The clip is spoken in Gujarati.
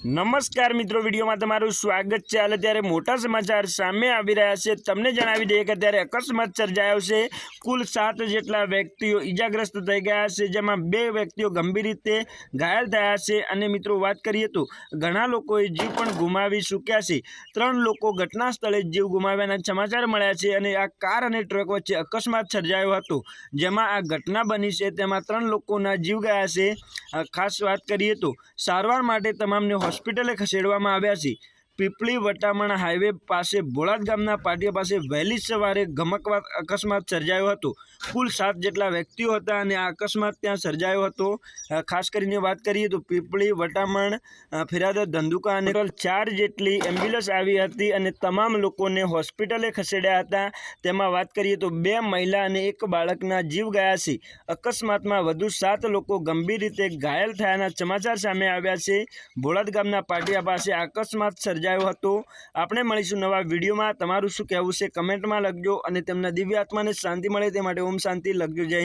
નમસ્કાર મિત્રો, વિડીયોમાં તમારું સ્વાગત છે. હાલ અત્યારે મોટા સમાચાર સામે આવી રહ્યા છે. તમને જણાવી દઈએ કે અત્યારે અકસ્માત સર્જાયો છે. કુલ સાત જેટલા વ્યક્તિઓ ઈજાગ્રસ્ત થઈ ગયા છે, જેમાં બે વ્યક્તિઓ ગંભીર રીતે ઘાયલ થયા છે. અને મિત્રો, વાત કરીએ તો ઘણા લોકોએ જીવ પણ ગુમાવી ચૂક્યા છે. ત્રણ લોકો ઘટના સ્થળે જીવ ગુમાવ્યાના સમાચાર મળ્યા છે અને આ કાર અને ટ્રક વચ્ચે અકસ્માત સર્જાયો હતો. જેમાં આ ઘટના બની છે, તેમાં ત્રણ લોકોના જીવ ગયા છે. ખાસ વાત કરીએ તો સારવાર માટે તમામને હોસ્પિટલે ખસેડવામાં આવ્યા છે. પીપળી વટામણ હાઈવે પાસે ભોળાદ ગામના પાટિયા પાસે વહેલી સવારે ગમકવા અકસ્માત સર્જાયો હતો. કુલ સાત જેટલા વ્યક્તિઓ હતા અને આ અકસ્માત ત્યાં સર્જાયો હતો. ખાસ કરીને વાત કરીએ તો પીપળી વટામણ ફેરાદા, ધંધુકા અને ચાર જેટલી એમ્બ્યુલન્સ આવી હતી અને તમામ લોકોને હોસ્પિટલે ખસેડ્યા હતા. તેમાં વાત કરીએ તો બે મહિલા અને એક બાળકના જીવ ગયા છે. અકસ્માતમાં વધુ સાત લોકો ગંભીર રીતે ઘાયલ થયાના સમાચાર સામે આવ્યા છે. ભોળાદ ગામના પાટિયા પાસે અકસ્માત અકસ્માત સર્જાયો હતો. આપણે મળીશું નવા વિડીયોમાં. તમારું શું કહેવું છે? કમેન્ટમાં લખજો અને તેમના દિવ્ય આત્માને શાંતિ મળે તે માટે ઓમ શાંતિ, લખજો. જય